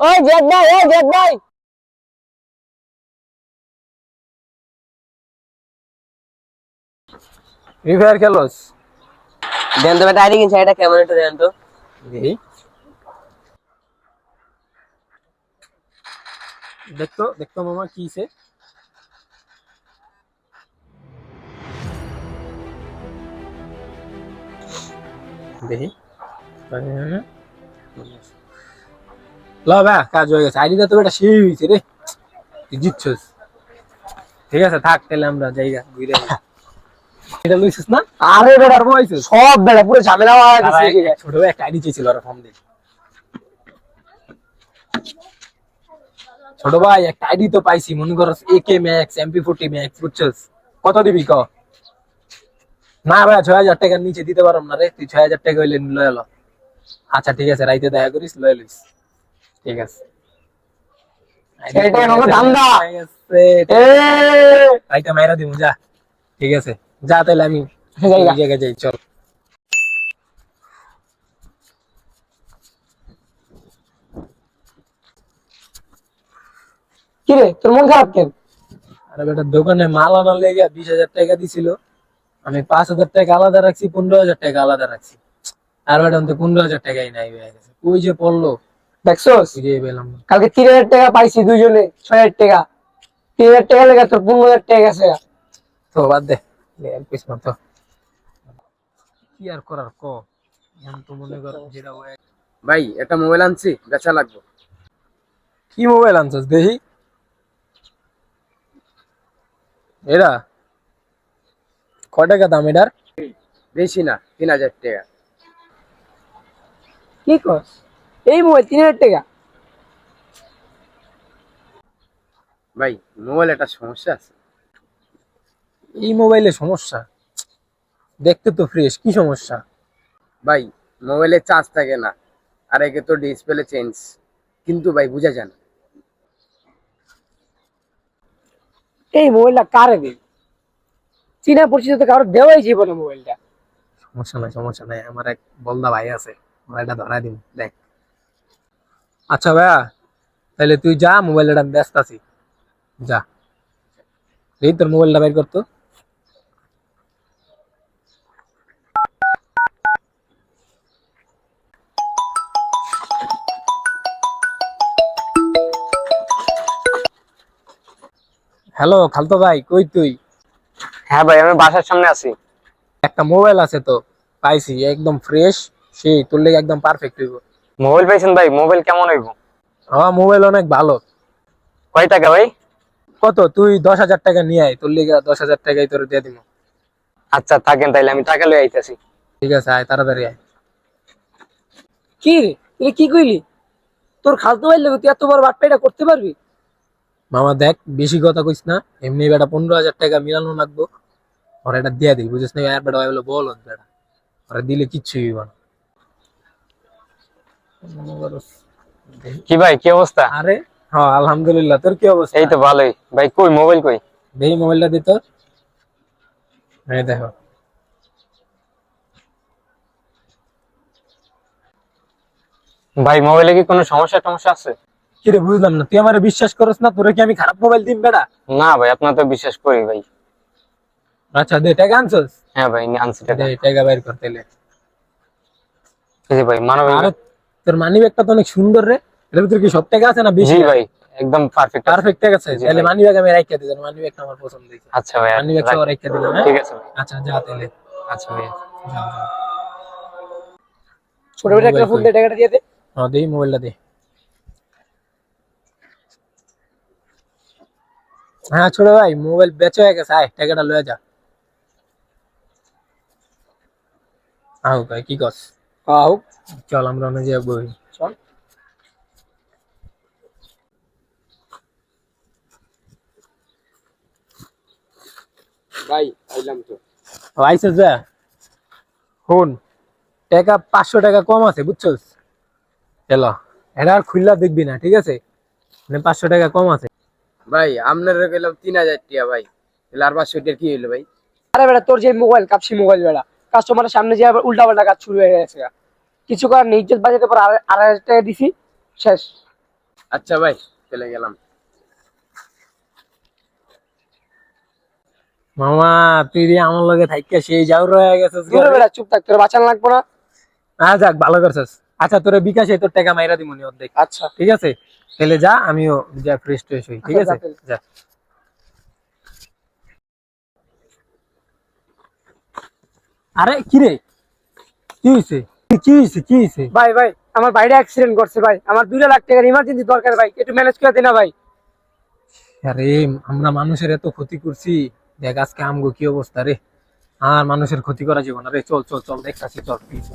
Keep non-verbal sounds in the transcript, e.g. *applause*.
ওই জেদ ভাই ওই জেদ ভাই ফ্রি ফায়ার খেলোস দেন তো বেটা আইডি কিনছে এটা কেমন একটু দেন তো দেখি দেখতো দেখতো মামা কিছে দেখি ল বা কাজ হয়ে গেছে। আইডিটা তো এটা সেই হয়েছে রে। জিতছস। ঠিক আছে থাক তাহলে আমরা জায়গা ঘুরে *laughs* এটা লইছিস না? আরে বইছিস সব পুরো ঝামেলা হয়ে গেছে। ছোট ভাই একটা আইডি চেয়েছিল ওরা ফর্ম দিয়ে। ছোট ভাই একটা আইডি তো পাইছি মনে করো একে ম্যাক্স এমপি ফোর্টি ম্যাক্স বুঝছস? কত দিবি ক? না ভাই ছয় হাজার টাকার নিচে দিতে পারম না রে। তুই ছয় হাজার টাকা হইলে লয়ে আচ্ছা ঠিক আছে রাইতে দেখা করিস লয়ে লইস। ঠিক আছে। এটা আমাকে ধান্দা। ঠিক আছে, এ রাইতে মাইরা দিব যা। ঠিক আছে। যা তাহলে আমি জায়গায় যাই চল। কি রে তোর মন খারাপ কেন? আরে বেটা দোকানে মাল আনার লেগে বিশ হাজার টাকা দিছিল। আমি পাঁচ হাজার টাকা আলাদা রাখছি পনেরো হাজার টাকা আলাদা রাখছি। আর বেটা তো পনেরো হাজার টাকাই নাই হয়ে গেছে। ওই যে পড়ল? দেখছোস। কালকে তিন হাজার টাকা পাইছি দুজনে ছয় হাজার টাকা। তিন হাজার টাকা লেগে তোর পনেরো হাজার টাকা গেছে। তো বাদ দে পিস কি আর করার ক? তো মনে কর যেটা ভাই একটা মোবাইল আনছি বেচা লাগবে। কি মোবাইল আনছিস দেখি? এরা ক টাকা দাম এটার? বেশি না তিন হাজার টাকা। কি কস? এই মোবাইল তিন হাজার টাকা। ভাই মোবাইল একটা সমস্যা আছে। এই মোবাইলে সমস্যা? দেখতে তো ফ্রেশ কি সমস্যা? ভাই মোবাইলে চার্জ থাকে না। আর একে তো ডিসপ্লে চেঞ্জ কিন্তু ভাই বুঝা যায় না। এই মোবাইলটা কারে দিন চীনা পরিচিত তো কারও দেওয়াই জীবনে মোবাইলটা। সমস্যা নাই সমস্যা নাই। আমার এক বলদা ভাই আছে মোবাইলটা ধরাই দিন দেখ। আচ্ছা ভাইয়া তাহলে তুই যা মোবাইলটা আমি ব্যস্ত আছি। যা। এই তোর মোবাইলটা বের করতো হ্যালো খালতো ভাই কই তুই? হ্যাঁ ভাই আমি বাসার সামনে আছি। একটা মোবাইল আছে তো পাইছি একদম ফ্রেশ সেই তোর লেগে একদম পারফেক্ট হইব। মোবাইল পাইছেন ভাই? মোবাইল কেমন হইব? আমার মোবাইল অনেক ভালো। কয় টাকা ভাই? কত? তুই দশ হাজার টাকা নিয়ে আয় তোর লেগে দশ হাজার টাকাই তোর দিয়ে দিব আচ্ছা থাকেন তাইলে আমি টাকা লই আইতাছি। ঠিক আছে আয় তাড়াতাড়ি আয়। কি রে? তুই কি কইলি? তোর খালতো ভাই তুই এত বড় বাটপাইটা করতে পারবি? মামা দেখ বেশি কথা কইস না এমনি বেটা পনেরো হাজার টাকা মিলানো লাগবো। ওরা এটা দিয়ে দিই বুঝিস না? আর বেটা বল বেটা। ওরা দিলে কিচ্ছু হইব না। কি ভাই কি অবস্থা? আরে হ্যাঁ আলহামদুলিল্লাহ। তোর কি অবস্থা? এই তো ভালোই। ভাই কই মোবাইল কই? দেখি মোবাইলটা দিত এই দেখো। ভাই মোবাইলে কি কোনো সমস্যা টমস্যা আছে? কিরে বুঝলাম না। তুই আমার বিশ্বাস করস না? তোরে কি আমি খারাপ মোবাইল দিম বেটা? না ভাই আপনার তো বিশ্বাস করি ভাই। আচ্ছা দে টাকা আনছস? হ্যাঁ ভাই আনছি টাকা দে টাকা বাইর করতে এই ভাই মানব আরে তোর মানি ব্যাগটা তো অনেক সুন্দর রে। এটার ভিতরে কি সব টাকা আছে না বেশি? ভাই একদম পারফেক্ট পারফেক্ট টাকা আছে। তাহলে মানি ব্যাগ আমি রাইখা দিই মানি ব্যাগটা আমার পছন্দ হয়েছে। আচ্ছা ভাই মানি ব্যাগ সহ রাইখা দিলাম হ্যাঁ? ঠিক আছে আচ্ছা যা তাহলে। আচ্ছা ভাই। ছোট বেটা একটা ফোন দিয়ে টাকাটা দিয়ে দে। হ্যাঁ দেই মোবাইলটা দে। হ্যাঁ ছোট ভাই মোবাইল বেচো হয়ে গেছে। আয় টাকাটা লয়ে যা। আহ ভাই কি আও চল আমরা অনেক বই চল। ভাই আইলাম তো। আইসে যা শুন টাকা পাঁচশো টাকা কম আছে বুঝছস? এলো এটা আর খুললা দেখবি না ঠিক আছে? মানে পাঁচশো টাকা কম আছে। ভাই আপনার গেলাম তিন হাজার টাকা ভাই। তাহলে আর পাঁচশো টাকা কি হইল ভাই? আরে বেটা তোর যে মোবাইল কাপসি মোবাইল বেটা কাস্টমারের সামনে যে আবার উল্টা পাল্টা কাজ শুরু হয়ে গেছে কিছু করার নেই ইজ্জত বাজাতে পর আড়াই হাজার টাকা দিছি শেষ। আচ্ছা ভাই চলে গেলাম। মামা তুই দিয়ে আমার লগে থাইকা সেই যাও রয়ে গেছিস দূরে বেড়া চুপ থাক তোর বাঁচান লাগবো না। হ্যাঁ যাক ভালো করছিস। আচ্ছা তোর বিকাশে তোর টাকা মাইরা দিমুনি অর্ধেক। আচ্ছা। ঠিক আছে? তাহলে যা আমিও যা ফ্রেশ ট্রেশ হই ঠিক আচ্ছা, আছে? যা যা। আরে কি রে কি হইছে? কি হইছে কি হইছে? ভাই ভাই আমার বাইরে অ্যাক্সিডেন্ট করছে ভাই। আমার দুই লাখ টাকার ইমার্জেন্সি দরকার ভাই। একটু ম্যানেজ করে না ভাই। আরে আমরা মানুষের এত ক্ষতি করছি। দেখ আজকে আমগো কি অবস্থা রে? আর মানুষের ক্ষতি করা জীবন রে। চল চল চল দেখতাছি চল please।